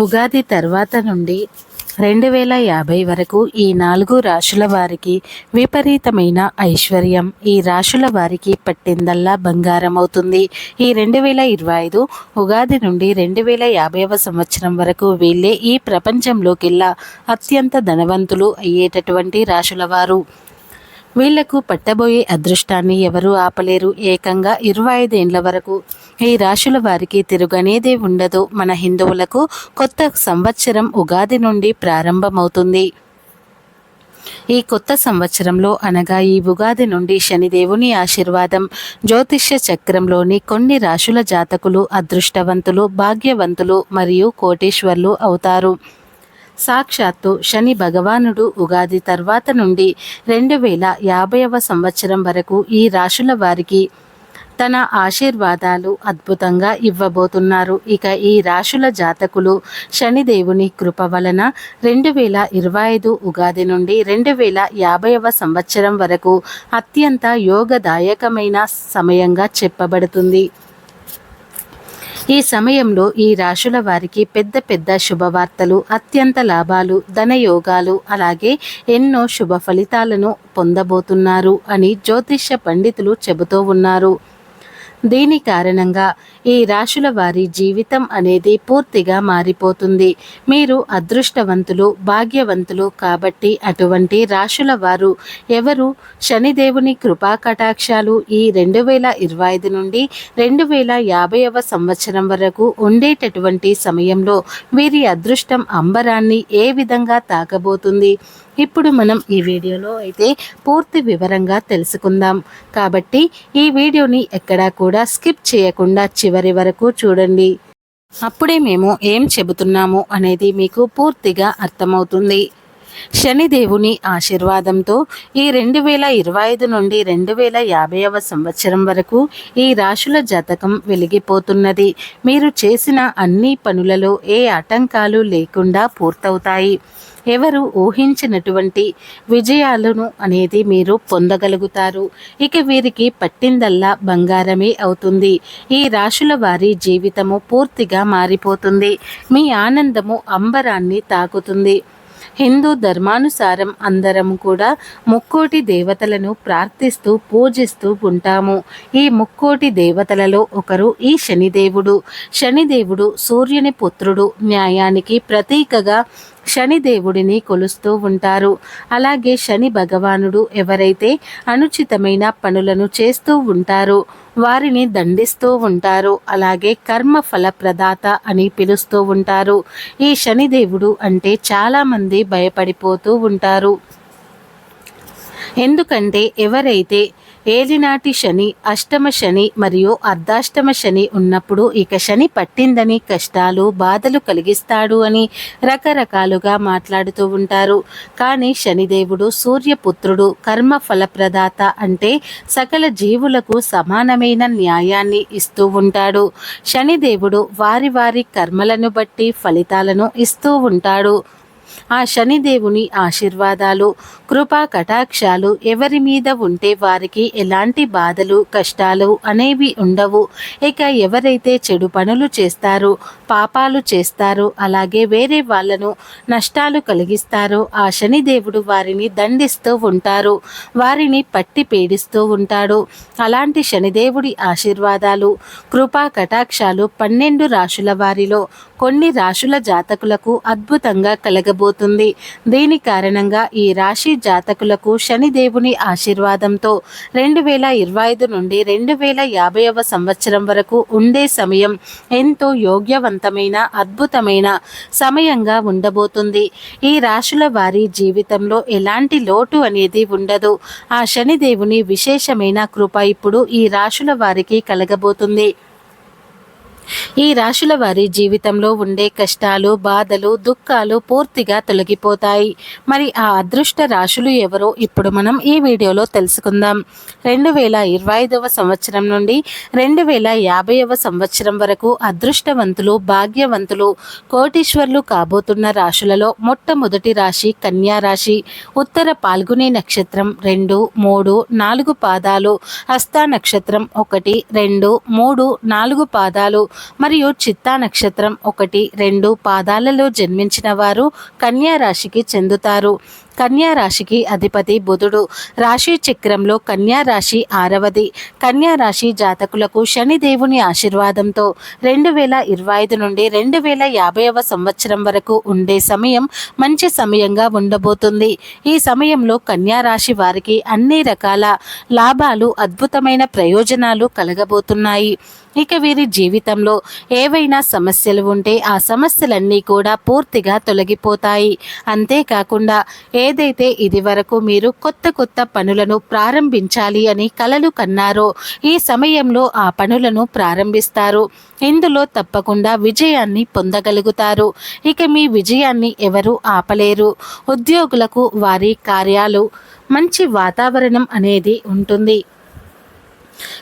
ఉగాది తర్వాత నుండి రెండు వేల యాభై వరకు ఈ నాలుగు రాశుల వారికి విపరీతమైన ఐశ్వర్యం. ఈ రాశుల వారికి పట్టిందల్లా బంగారం అవుతుంది ఈ రెండు వేల ఇరవై ఐదు ఉగాది నుండి రెండు వేల యాభైవ సంవత్సరం వరకు వీళ్ళే ఈ ప్రపంచంలోకెల్లా అత్యంత ధనవంతులు అయ్యేటటువంటి రాశుల వారు. వీళ్ళకు పట్టబోయే అదృష్టాన్ని ఎవరూ ఆపలేరు. ఏకంగా ఇరవై ఐదేండ్ల వరకు ఈ రాశుల వారికి తిరుగనేదే ఉండదు. మన హిందువులకు కొత్త సంవత్సరం ఉగాది నుండి ప్రారంభమవుతుంది. ఈ కొత్త సంవత్సరంలో అనగా ఈ ఉగాది నుండి శనిదేవుని ఆశీర్వాదం. జ్యోతిష్య చక్రంలోని కొన్ని రాశుల జాతకులు అదృష్టవంతులు భాగ్యవంతులు మరియు కోటీశ్వర్లు అవుతారు. సాక్షాత్తు శని భగవానుడు ఉగాది తర్వాత నుండి రెండు వేల యాభైవ సంవత్సరం వరకు ఈ రాశుల వారికి తన ఆశీర్వాదాలు అద్భుతంగా ఇవ్వబోతున్నారు. ఇక ఈ రాశుల జాతకులు శనిదేవుని కృప వలన రెండు వేల ఇరవై ఐదు ఉగాది నుండి రెండు వేల యాభైవ సంవత్సరం వరకు అత్యంత యోగదాయకమైన సమయంగా చెప్పబడుతుంది. ఈ సమయంలో ఈ రాశుల వారికి పెద్ద పెద్ద శుభవార్తలు అత్యంత లాభాలు ధనయోగాలు అలాగే ఎన్నో శుభ ఫలితాలను పొందబోతున్నారు అని జ్యోతిష్య పండితులు చెబుతూ ఉన్నారు. దీని కారణంగా ఈ రాశుల వారి జీవితం అనేది పూర్తిగా మారిపోతుంది. మీరు అదృష్టవంతులు భాగ్యవంతులు కాబట్టి అటువంటి రాశుల వారు ఎవరు? శనిదేవుని కృపా కటాక్షాలు ఈ రెండు వేల ఇరవై ఐదు నుండి రెండు వేల యాభైవ సంవత్సరం వరకు ఉండేటటువంటి సమయంలో వీరి అదృష్టం అంబరాన్ని ఏ విధంగా తాకబోతుంది? ఇప్పుడు మనం ఈ వీడియోలో అయితే పూర్తి వివరంగా తెలుసుకుందాం. కాబట్టి ఈ వీడియోని ఎక్కడా కూడా స్కిప్ చేయకుండా చివరి వరకు చూడండి. అప్పుడే మేము ఏం చెబుతున్నాము అనేది మీకు పూర్తిగా అర్థమవుతుంది. శనిదేవుని ఆశీర్వాదంతో ఈ రెండు వేల ఇరవై ఐదు నుండి రెండు వేల యాభైవ సంవత్సరం వరకు ఈ రాశుల జాతకం వెలిగిపోతున్నది. మీరు చేసిన అన్ని పనులలో ఏ ఆటంకాలు లేకుండా పూర్తవుతాయి. ఎవరు ఊహించినటువంటి విజయాలను అనేది మీరు పొందగలుగుతారు. ఇక వీరికి పట్టిందల్లా బంగారమే అవుతుంది. ఈ రాశుల వారి జీవితము పూర్తిగా మారిపోతుంది. మీ ఆనందము అంబరాన్ని తాకుతుంది. హిందూ ధర్మానుసారం అందరం కూడా ముక్కోటి దేవతలను ప్రార్థిస్తూ పూజిస్తూ ఉంటాము. ఈ ముక్కోటి దేవతలలో ఒకరు ఈ శనిదేవుడు. శనిదేవుడు సూర్యుని పుత్రుడు. న్యాయానికి ప్రతీకగా శనిదేవుడిని కొలుస్తూ ఉంటారు. అలాగే శని భగవానుడు ఎవరైతే అనుచితమైన పనులను చేస్తూ ఉంటారో వారిని దండిస్తూ ఉంటారు. అలాగే కర్మ ఫలప్రదాత అని పిలుస్తూ ఉంటారు. ఈ శనిదేవుడు అంటే చాలామంది భయపడిపోతూ ఉంటారు. ఎందుకంటే ఎవరైతే ఏలినాటి శని అష్టమ శని మరియు అర్ధాష్టమ శని ఉన్నప్పుడు ఇక శని పట్టిందని కష్టాలు బాధలు కలిగిస్తాడు అని రకరకాలుగా మాట్లాడుతూ ఉంటారు. కానీ శనిదేవుడు సూర్యపుత్రుడు కర్మ ఫలప్రదాత అంటే సకల జీవులకు సమానమైన న్యాయాన్ని ఇస్తూ ఉంటాడు. శనిదేవుడు వారి వారి కర్మలను బట్టి ఫలితాలను ఇస్తూ ఉంటాడు. ఆ శనిదేవుని ఆశీర్వాదాలు కృపా కటాక్షాలు ఎవరి మీద ఉంటే వారికి ఎలాంటి బాధలు కష్టాలు అనేవి ఉండవు. ఇక ఎవరైతే చెడు పనులు చేస్తారో పాపాలు చేస్తారో అలాగే వేరే వాళ్ళను నష్టాలు కలిగిస్తారో ఆ శనిదేవుడు వారిని దండిస్తూ ఉంటారు. వారిని పట్టి పీడిస్తూ ఉంటాడు. అలాంటి శనిదేవుడి ఆశీర్వాదాలు కృపా కటాక్షాలు పన్నెండు రాశుల వారిలో కొన్ని రాశుల జాతకులకు అద్భుతంగా కలగబో ఉండబోతుంది దీని కారణంగా ఈ రాశి జాతకులకు శనిదేవుని ఆశీర్వాదంతో రెండు వేల ఇరవై ఐదు నుండి రెండు వేల యాభైవ సంవత్సరం వరకు ఉండే సమయం ఎంతో యోగ్యవంతమైన అద్భుతమైన సమయంగా ఉండబోతుంది. ఈ రాశుల వారి జీవితంలో ఎలాంటి లోటు అనేది ఉండదు. ఆ శనిదేవుని విశేషమైన కృప ఇప్పుడు ఈ రాశుల వారికి కలగబోతుంది. ఈ రాశుల వారి జీవితంలో ఉండే కష్టాలు బాధలు దుఃఖాలు పూర్తిగా తొలగిపోతాయి. మరి ఆ అదృష్ట రాశులు ఎవరో ఇప్పుడు మనం ఈ వీడియోలో తెలుసుకుందాం. రెండు వేల ఇరవై ఐదవ సంవత్సరం నుండి రెండు వేల యాభైవ సంవత్సరం వరకు అదృష్టవంతులు భాగ్యవంతులు కోటీశ్వర్లు కాబోతున్న రాశులలో మొట్టమొదటి రాశి కన్యా రాశి. ఉత్తర పాల్గొనే నక్షత్రం రెండు మూడు నాలుగు పాదాలు హస్త నక్షత్రం ఒకటి రెండు మూడు నాలుగు పాదాలు మరియు చిత్తా నక్షత్రం ఒకటి రెండు పాదాలలో జన్మించిన వారు కన్యా రాశికి చెందుతారు. కన్యా రాశికి అధిపతి బుధుడు. రాశి చక్రంలో కన్యా రాశి ఆరవది. కన్యా రాశి జాతకులకు శనిదేవుని ఆశీర్వాదంతో రెండు వేల ఇరవై ఐదు నుండి రెండు వేల యాభైవ సంవత్సరం వరకు ఉండే సమయం మంచి సమయంగా ఉండబోతుంది. ఈ సమయంలో కన్యా రాశి వారికి అన్ని రకాల లాభాలు అద్భుతమైన ప్రయోజనాలు కలగబోతున్నాయి. ఇక వీరి జీవితంలో ఏవైనా సమస్యలు ఉంటే ఆ సమస్యలన్నీ కూడా పూర్తిగా తొలగిపోతాయి. అంతేకాకుండా ఏదైతే ఇది వరకు మీరు కొత్త కొత్త పనులను ప్రారంభించాలి అని కలలు కన్నారో ఈ సమయంలో ఆ పనులను ప్రారంభిస్తారు. ఇందులో తప్పకుండా విజయాన్ని పొందగలుగుతారు. ఇక మీ విజయాన్ని ఎవరు ఆపలేరు. ఉద్యోగులకు వారి కార్యాలు మంచి వాతావరణం అనేది ఉంటుంది.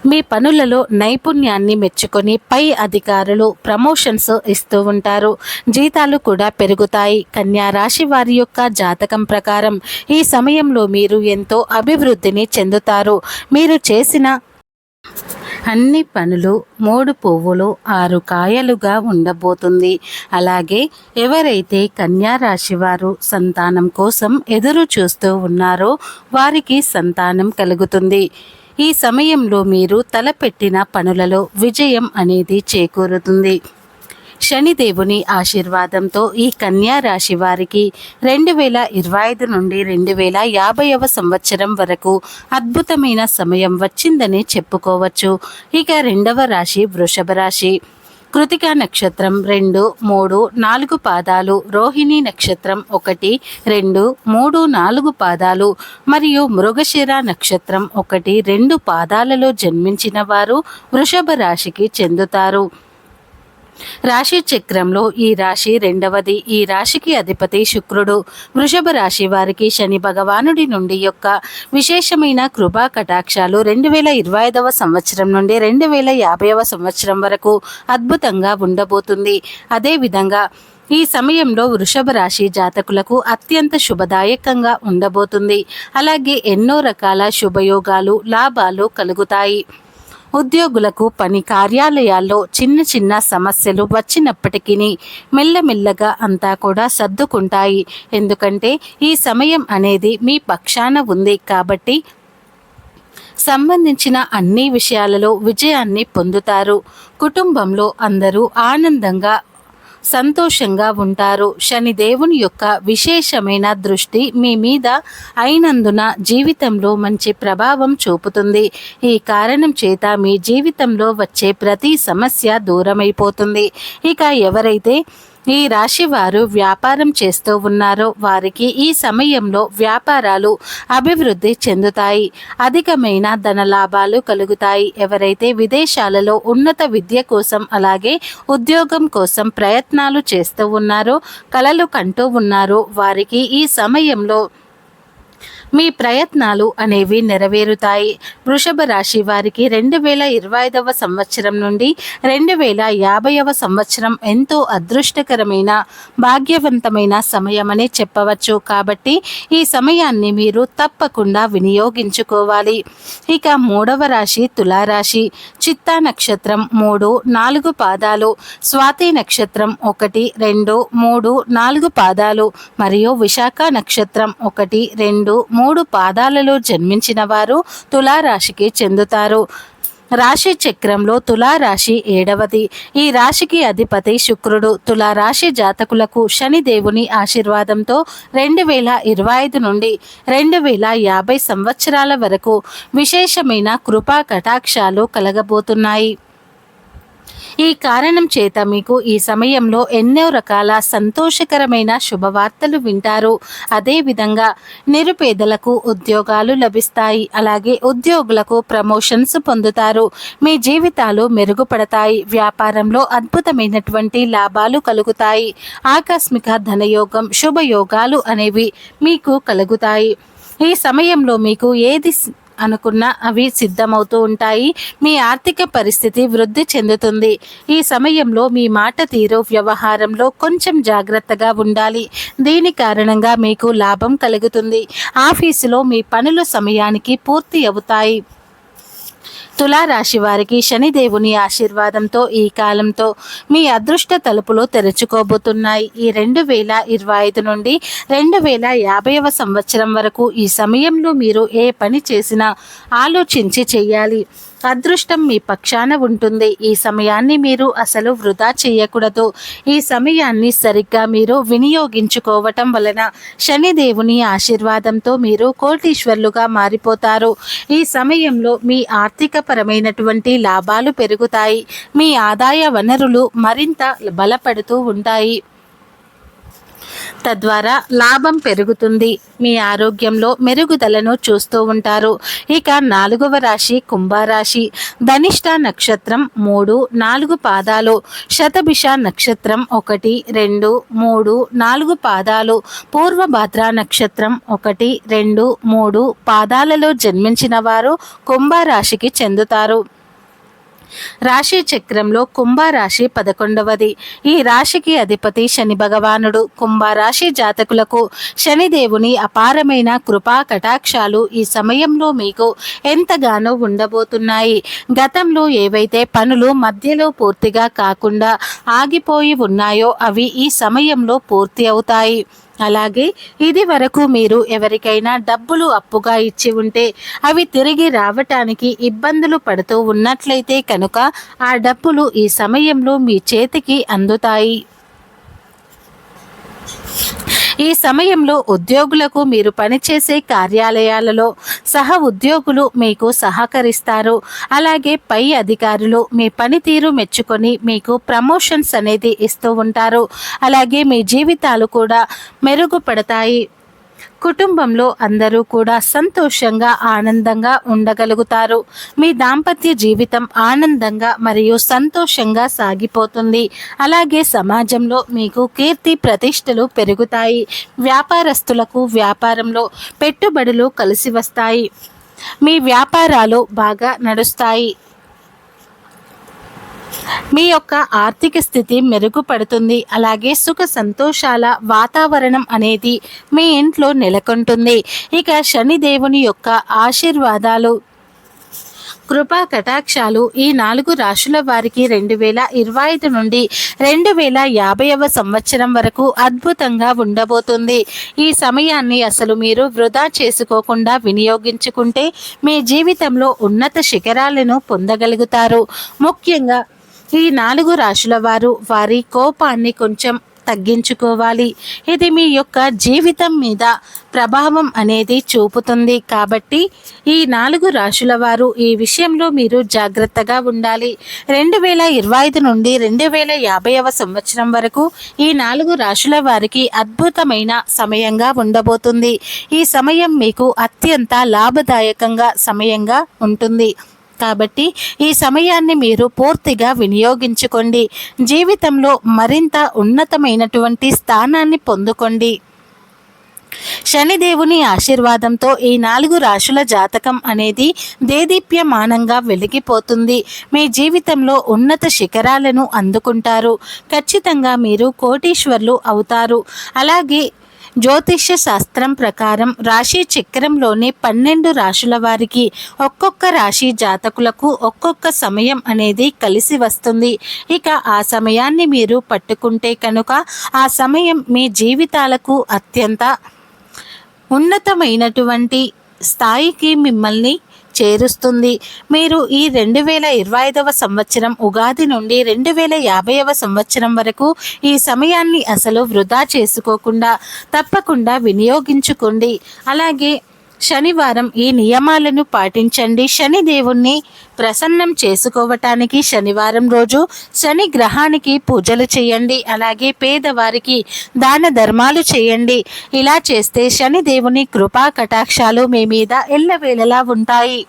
మీ పనులలో నైపుణ్యాన్ని మెచ్చుకొని పై అధికారులు ప్రమోషన్స్ ఇస్తూ ఉంటారు. జీతాలు కూడా పెరుగుతాయి. కన్యా రాశి వారి యొక్క జాతకం ప్రకారం ఈ సమయంలో మీరు ఎంతో అభివృద్ధిని చెందుతారు. మీరు చేసిన అన్ని పనులు మూడు పువ్వులు ఆరు కాయలుగా ఉండబోతుంది. అలాగే ఎవరైతే కన్యా రాశి వారు సంతానం కోసం ఎదురు చూస్తూ ఉన్నారో వారికి సంతానం కలుగుతుంది. ఈ సమయంలో మీరు తలపెట్టిన పనులలో విజయం అనేది చేకూరుతుంది. శనిదేవుని ఆశీర్వాదంతో ఈ కన్యా రాశి వారికి రెండు వేల ఇరవై ఐదు నుండి రెండు వేల యాభైవ సంవత్సరం వరకు అద్భుతమైన సమయం వచ్చిందని చెప్పుకోవచ్చు. ఇక రెండవ రాశి వృషభ రాశి. కృతిక నక్షత్రం రెండు మూడు నాలుగు పాదాలు రోహిణి నక్షత్రం ఒకటి రెండు మూడు నాలుగు పాదాలు మరియు మృగశిర నక్షత్రం ఒకటి రెండు పాదాలలో జన్మించిన వారు వృషభ రాశికి చెందుతారు. రాశి చక్రంలో ఈ రాశి రెండవది. ఈ రాశికి అధిపతి శుక్రుడు. వృషభ రాశి వారికి శని భగవానుడి నుండి యొక్క విశేషమైన కృపా కటాక్షాలు రెండు వేల ఇరవై ఐదవ సంవత్సరం నుండి రెండు వేల యాభైవ సంవత్సరం వరకు అద్భుతంగా ఉండబోతుంది. అదేవిధంగా ఈ సమయంలో వృషభ రాశి జాతకులకు అత్యంత శుభదాయకంగా ఉండబోతుంది. అలాగే ఎన్నో రకాల శుభయోగాలు లాభాలు కలుగుతాయి. ఉద్యోగులకు పని కార్యాలయాల్లో చిన్న చిన్న సమస్యలు వచ్చినప్పటికీ మెల్లమెల్లగా అంతా కూడా సర్దుకుంటాయి. ఎందుకంటే ఈ సమయం అనేది మీ పక్షాన ఉంది కాబట్టి సంబంధించిన అన్ని విషయాలలో విజయాన్ని పొందుతారు. కుటుంబంలో అందరూ ఆనందంగా సంతోషంగా ఉంటారు. శనిదేవుని యొక్క విశేషమైన దృష్టి మీ మీద అయినందున జీవితంలో మంచి ప్రభావం చూపుతుంది. ఈ కారణం చేత మీ జీవితంలో వచ్చే ప్రతి సమస్య దూరమైపోతుంది. ఇక ఎవరైతే ఈ రాశి వారు వ్యాపారం చేస్తూ ఉన్నారో వారికి ఈ సమయంలో వ్యాపారాలు అభివృద్ధి చెందుతాయి. అధికమైన ధన లాభాలు కలుగుతాయి. ఎవరైతే విదేశాలలో ఉన్నత విద్య కోసం అలాగే ఉద్యోగం కోసం ప్రయత్నాలు చేస్తూ ఉన్నారో కలలు కంటూ ఉన్నారో వారికి ఈ సమయంలో మీ ప్రయత్నాలు అనేవి నెరవేరుతాయి. వృషభ రాశి వారికి రెండు వేల ఇరవై ఐదవ సంవత్సరం నుండి రెండు వేల యాభైవ సంవత్సరం ఎంతో అదృష్టకరమైన భాగ్యవంతమైన సమయమని చెప్పవచ్చు. కాబట్టి ఈ సమయాన్ని మీరు తప్పకుండా వినియోగించుకోవాలి. ఇక మూడవ రాశి తులారాశి. చిత్తా నక్షత్రం మూడు నాలుగు పాదాలు. స్వాతి నక్షత్రం ఒకటి రెండు మూడు నాలుగు పాదాలు. మరియు విశాఖ నక్షత్రం ఒకటి రెండు మూడు పాదాలలో జన్మించిన వారు తులారాశికి చెందుతారు. రాశి చక్రంలో తులారాశి ఏడవది. ఈ రాశికి అధిపతి శుక్రుడు. తులారాశి జాతకులకు శనిదేవుని ఆశీర్వాదంతో రెండు వేల ఇరవై ఐదు నుండి రెండు వేల యాభై సంవత్సరాల వరకు విశేషమైన కృపా కటాక్షాలు కలగబోతున్నాయి. ఈ కారణం చేత మీకు ఈ సమయంలో ఎన్నో రకాల సంతోషకరమైన శుభవార్తలు వింటారు. అదేవిధంగా నిరుపేదలకు ఉద్యోగాలు లభిస్తాయి. అలాగే ఉద్యోగులకు ప్రమోషన్స్ పొందుతారు. మీ జీవితాలు మెరుగుపడతాయి. వ్యాపారంలో అద్భుతమైనటువంటి లాభాలు కలుగుతాయి. ఆకస్మిక ధనయోగం శుభయోగాలు అనేవి మీకు కలుగుతాయి. ఈ సమయంలో మీకు ఏది అనుకున్న అవి సిద్ధమవుతూ ఉంటాయి. మీ ఆర్థిక పరిస్థితి వృద్ధి చెందుతుంది. ఈ సమయంలో మీ మాట తీరు వ్యవహారంలో కొంచెం జాగ్రత్తగా ఉండాలి. దీని కారణంగా మీకు లాభం కలుగుతుంది. ఆఫీసులో మీ పనులు సమయానికి పూర్తి అవుతాయి. తులారాశి వారికి శనిదేవుని ఆశీర్వాదంతో ఈ కాలంతో మీ అదృష్ట తలుపులు తెరుచుకోబోతున్నాయి. ఈ రెండు వేల ఇరవై ఐదు నుండి రెండు వేల యాభైవ సంవత్సరం వరకు ఈ సమయంలో మీరు ఏ పని చేసినా ఆలోచించి చేయాలి. అదృష్టం మీ పక్షాన ఉంటుంది. ఈ సమయాన్ని మీరు అసలు వృధా చేయకూడదు. ఈ సమయాన్ని సరిగ్గా మీరు వినియోగించుకోవటం వలన శనిదేవుని ఆశీర్వాదంతో మీరు కోటీశ్వర్లుగా మారిపోతారు. ఈ సమయంలో మీ ఆర్థిక పరమైనటువంటి లాభాలు పెరుగుతాయి. మీ ఆదాయ వనరులు మరింత బలపడుతూ ఉంటాయి. తద్వారా లాభం పెరుగుతుంది. మీ ఆరోగ్యంలో మెరుగుదలను చూస్తూ ఉంటారు. ఇక నాలుగవ రాశి కుంభరాశి. ధనిష్ట నక్షత్రం మూడు నాలుగు పాదాలు. శతభిష నక్షత్రం ఒకటి రెండు మూడు నాలుగు పాదాలు. పూర్వభాద్ర నక్షత్రం ఒకటి రెండు మూడు పాదాలలో జన్మించిన వారు కుంభరాశికి చెందుతారు. రాశి చక్రంలో కుంభరాశి పదకొండవది. ఈ రాశికి అధిపతి శని భగవానుడు. కుంభరాశి జాతకులకు శనిదేవుని అపారమైన కృపా కటాక్షాలు ఈ సమయంలో మీకు ఎంతగానో ఉండబోతున్నాయి. గతంలో ఏవైతే పనులు మధ్యలో పూర్తిగా కాకుండా ఆగిపోయి ఉన్నాయో అవి ఈ సమయంలో పూర్తి అవుతాయి. అలాగే ఇది వరకు మీరు ఎవరికైనా డబ్బులు అప్పుగా ఇచ్చి ఉంటే అవి తిరిగి రావటానికి ఇబ్బందులు పడుతూ ఉన్నట్లయితే కనుక ఆ డబ్బులు ఈ సమయంలో మీ చేతికి అందుతాయి. ఈ సమయంలో ఉద్యోగులకు మీరు పనిచేసే కార్యాలయాలలో సహ ఉద్యోగులు మీకు సహకరిస్తారు. అలాగే పై అధికారులు మీ పనితీరు మెచ్చుకొని మీకు ప్రమోషన్స్ అనేది ఇస్తూ ఉంటారు. అలాగే మీ జీవితాలు కూడా మెరుగుపడతాయి. కుటుంబంలో అందరూ కూడా సంతోషంగా ఆనందంగా ఉండగలుగుతారు. మీ దాంపత్య జీవితం ఆనందంగా మరియు సంతోషంగా సాగిపోతుంది. అలాగే సమాజంలో మీకు కీర్తి ప్రతిష్టలు పెరుగుతాయి. వ్యాపారస్తులకు వ్యాపారంలో పెట్టుబడులు కలిసి వస్తాయి. మీ వ్యాపారాలు బాగా నడుస్తాయి. మీ యొక్క ఆర్థిక స్థితి మెరుగుపడుతుంది. అలాగే సుఖ సంతోషాల వాతావరణం అనేది మీ ఇంట్లో నెలకొంటుంది. ఇక శనిదేవుని యొక్క ఆశీర్వాదాలు కృపా కటాక్షాలు ఈ నాలుగు రాశుల వారికి రెండు వేల ఇరవై ఐదు నుండి రెండు వేల యాభైవ సంవత్సరం వరకు అద్భుతంగా ఉండబోతుంది. ఈ సమయాన్ని అసలు మీరు వృధా చేసుకోకుండా వినియోగించుకుంటే మీ జీవితంలో ఉన్నత శిఖరాలను పొందగలుగుతారు. ముఖ్యంగా ఈ నాలుగు రాశుల వారు వారి కోపాన్ని కొంచెం తగ్గించుకోవాలి. ఇది మీ యొక్క జీవితం మీద ప్రభావం అనేది చూపుతుంది. కాబట్టి ఈ నాలుగు రాశుల వారు ఈ విషయంలో మీరు జాగ్రత్తగా ఉండాలి. రెండు వేల ఇరవై ఐదు నుండి రెండు వేల యాభైవ సంవత్సరం వరకు ఈ నాలుగు రాశుల వారికి అద్భుతమైన సమయంగా ఉండబోతుంది. ఈ సమయం మీకు అత్యంత లాభదాయకంగా సమయంగా ఉంటుంది. కాబట్టి ఈ సమయాన్ని మీరు పూర్తిగా వినియోగించుకోండి. జీవితంలో మరింత ఉన్నతమైనటువంటి స్థానాన్ని పొందుకోండి. శనిదేవుని ఆశీర్వాదంతో ఈ నాలుగు రాశుల జాతకం అనేది దేదీప్యమానంగా వెలిగిపోతుంది. మీ జీవితంలో ఉన్నత శిఖరాలను అందుకుంటారు. ఖచ్చితంగా మీరు కోటీశ్వర్లు అవుతారు. అలాగే జ్యోతిష్య శాస్త్రం ప్రకారం రాశి చక్రంలోని పన్నెండు రాశుల వారికి ఒక్కొక్క రాశి జాతకులకు ఒక్కొక్క సమయం అనేది కలిసి వస్తుంది. ఇక ఆ సమయాన్ని మీరు పట్టుకుంటే కనుక ఆ సమయం మీ జీవితాలకు అత్యంత ఉన్నతమైనటువంటి స్థాయికి మిమ్మల్ని చేరుస్తుంది. మీరు ఈ రెండు వేల ఇరవై ఐదవ సంవత్సరం ఉగాది నుండి రెండు వేల యాభైవ సంవత్సరం వరకు ఈ సమయాన్ని అసలు వృధా చేసుకోకుండా తప్పకుండా వినియోగించుకోండి. అలాగే శనివారం ఈ నియమాలను పాటించండి. శని దేవుణ్ణి ప్రసన్నం చేసుకోవటానికి శనివారం రోజు శని గ్రహానికి పూజలు చేయండి. అలాగే పేదవారికి దాన ధర్మాలు చేయండి. ఇలా చేస్తే శని దేవుని కృపా కటాక్షాలు మీ మీద ఎల్లవేళలా ఉంటాయి.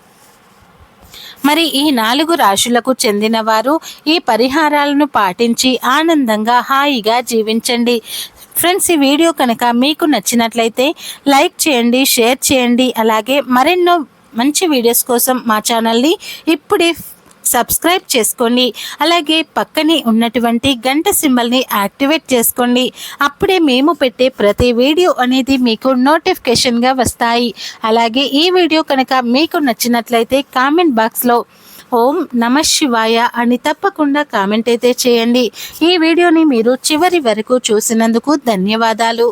మరి ఈ నాలుగు రాశులకు చెందిన వారు ఈ పరిహారాలను పాటించి ఆనందంగా హాయిగా జీవించండి. ఫ్రెండ్స్ ఈ వీడియో కనుక మీకు నచ్చినట్లయితే లైక్ చేయండి షేర్ చేయండి అలాగే మరెన్నో మంచి వీడియోస్ కోసం మా ఛానల్ని ఇప్పుడే సబ్స్క్రైబ్ చేసుకోండి. అలాగే పక్కనే ఉన్నటువంటి గంట సింబల్ని యాక్టివేట్ చేసుకోండి. అప్పుడే మేము పెట్టే ప్రతి వీడియో అనేది మీకు నోటిఫికేషన్గా వస్తాయి. అలాగే ఈ వీడియో కనుక మీకు నచ్చినట్లయితే కామెంట్ బాక్స్లో ఓం నమ శివాయ అని తప్పకుండా కామెంట్ అయితే చేయండి. ఈ వీడియోని మీరు చివరి వరకు చూసినందుకు ధన్యవాదాలు.